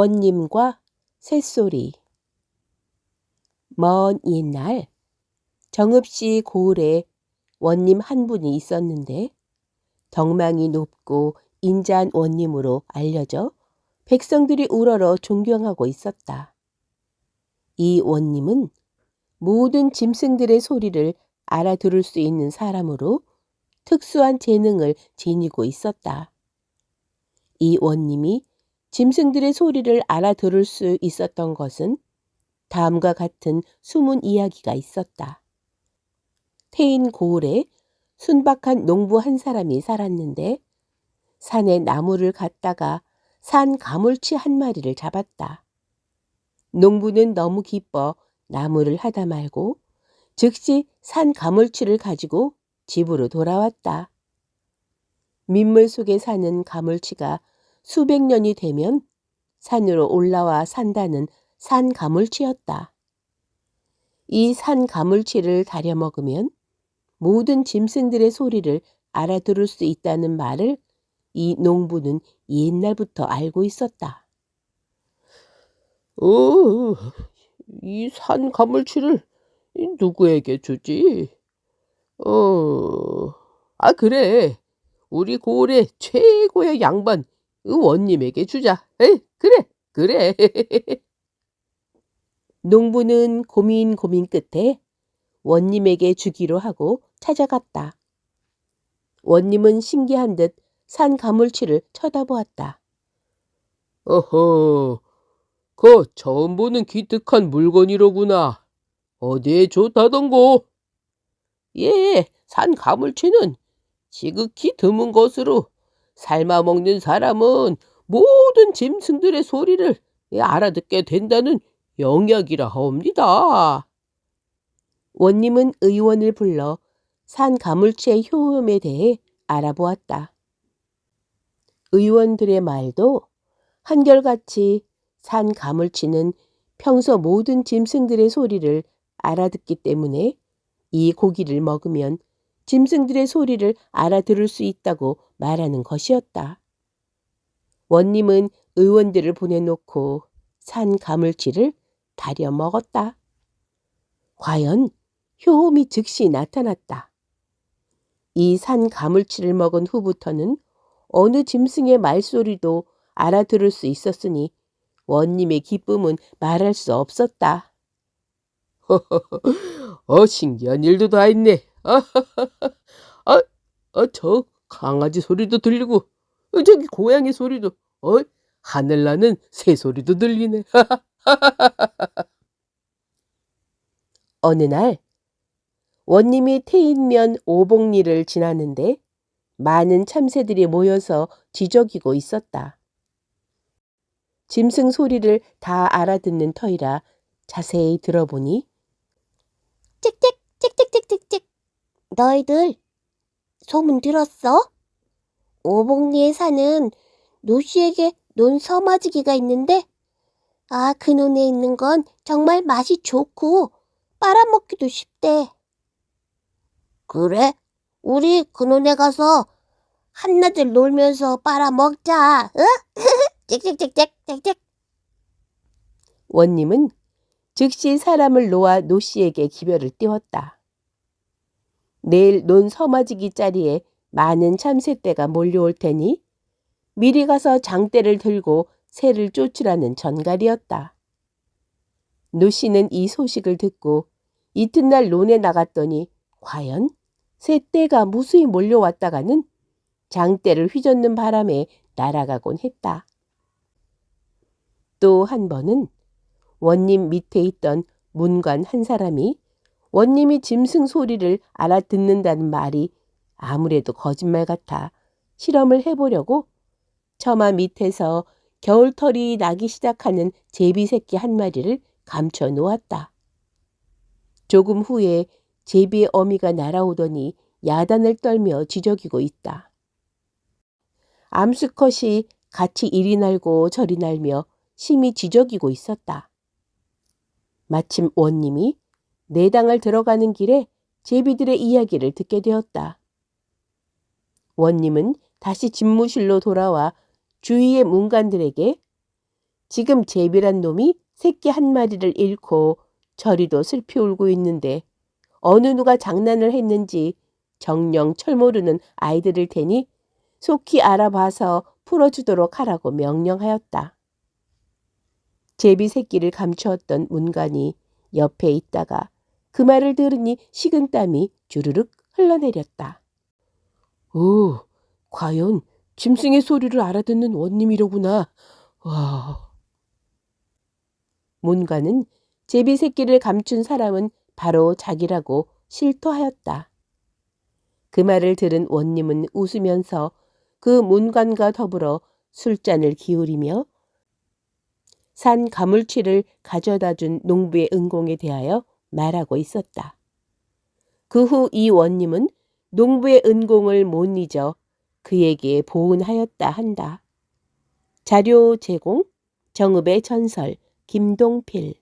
원님과 새소리 먼 옛날 정읍시 고을에 원님 한 분이 있었는데 덕망이 높고 인자한 원님으로 알려져 백성들이 우러러 존경하고 있었다. 이 원님은 모든 짐승들의 소리를 알아들을 수 있는 사람으로 특수한 재능을 지니고 있었다. 이 원님이 짐승들의 소리를 알아들을 수 있었던 것은 다음과 같은 숨은 이야기가 있었다. 태인 고을에 순박한 농부 한 사람이 살았는데 산에 나무를 갔다가 산 가물치 한 마리를 잡았다. 농부는 너무 기뻐 나무를 하다 말고 즉시 산 가물치를 가지고 집으로 돌아왔다. 민물 속에 사는 가물치가 수백 년이 되면 산으로 올라와 산다는 산 가물치였다. 이 산 가물치를 다려 먹으면 모든 짐승들의 소리를 알아들을 수 있다는 말을 이 농부는 옛날부터 알고 있었다. 어, 이 산 가물치를 누구에게 주지? 어, 아, 그래. 우리 고을의 최고의 양반, 그 원님에게 주자. 에이, 그래, 그래. 농부는 고민 고민 끝에 원님에게 주기로 하고 찾아갔다. 원님은 신기한 듯 산 가물치를 쳐다보았다. 어허, 그 처음 보는 기특한 물건이로구나. 어디에 좋다던고? 예, 산 가물치는 지극히 드문 것으로 삶아 먹는 사람은 모든 짐승들의 소리를 알아듣게 된다는 영약이라 하옵니다. 원님은 의원을 불러 산 가물치의 효험에 대해 알아보았다. 의원들의 말도 한결같이 산 가물치는 평소 모든 짐승들의 소리를 알아듣기 때문에 이 고기를 먹으면 짐승들의 소리를 알아들을 수 있다고 말하는 것이었다. 원님은 의원들을 보내놓고 산 가물치를 다려 먹었다. 과연 효험이 즉시 나타났다. 이 산 가물치를 먹은 후부터는 어느 짐승의 말소리도 알아들을 수 있었으니 원님의 기쁨은 말할 수 없었다. 어, 신기한 일도 다 있네. 아, 아, 아, 저 강아지 소리도 들리고, 어, 저기 고양이 소리도, 어, 하늘나는 새 소리도 들리네. 어느 날 원님이 태인면 오복리를 지나는데 많은 참새들이 모여서 지저귀고 있었다. 짐승 소리를 다 알아듣는 터이라 자세히 들어보니 찍찍 너희들 소문 들었어? 오복리에 사는 노씨에게 논 서마지기가 있는데 아 그 논에 있는 건 정말 맛이 좋고 빨아먹기도 쉽대. 그래? 우리 그 논에 가서 한낮을 놀면서 빨아먹자. 응? 찍찍찍찍찍찍 원님은 즉시 사람을 놓아 노씨에게 기별을 띄웠다. 내일 논 서마지기 자리에 많은 참새떼가 몰려올 테니 미리 가서 장대를 들고 새를 쫓으라는 전갈이었다. 노씨는 이 소식을 듣고 이튿날 논에 나갔더니 과연 새떼가 무수히 몰려왔다가는 장대를 휘젓는 바람에 날아가곤 했다. 또 한 번은 원님 밑에 있던 문관 한 사람이 원님이 짐승 소리를 알아듣는다는 말이 아무래도 거짓말 같아 실험을 해보려고 처마 밑에서 겨울털이 나기 시작하는 제비 새끼 한 마리를 감춰 놓았다. 조금 후에 제비의 어미가 날아오더니 야단을 떨며 지저귀고 있다. 암수컷이 같이 이리 날고 저리 날며 심히 지저귀고 있었다. 마침 원님이 내당을 들어가는 길에 제비들의 이야기를 듣게 되었다. 원님은 다시 집무실로 돌아와 주위의 문관들에게 지금 제비란 놈이 새끼 한 마리를 잃고 저리도 슬피 울고 있는데 어느 누가 장난을 했는지 정령 철모르는 아이들일 테니 속히 알아봐서 풀어주도록 하라고 명령하였다. 제비 새끼를 감추었던 문간이 옆에 있다가 그 말을 들으니 식은 땀이 주르륵 흘러내렸다. 오, 과연 짐승의 소리를 알아듣는 원님이로구나. 와, 문관은 제비 새끼를 감춘 사람은 바로 자기라고 실토하였다. 그 말을 들은 원님은 웃으면서 그 문관과 더불어 술잔을 기울이며 산 가물치를 가져다 준 농부의 은공에 대하여 말하고 있었다. 그 후 이 원님은 농부의 은공을 못 잊어 그에게 보은하였다 한다. 자료 제공 정읍의 전설 김동필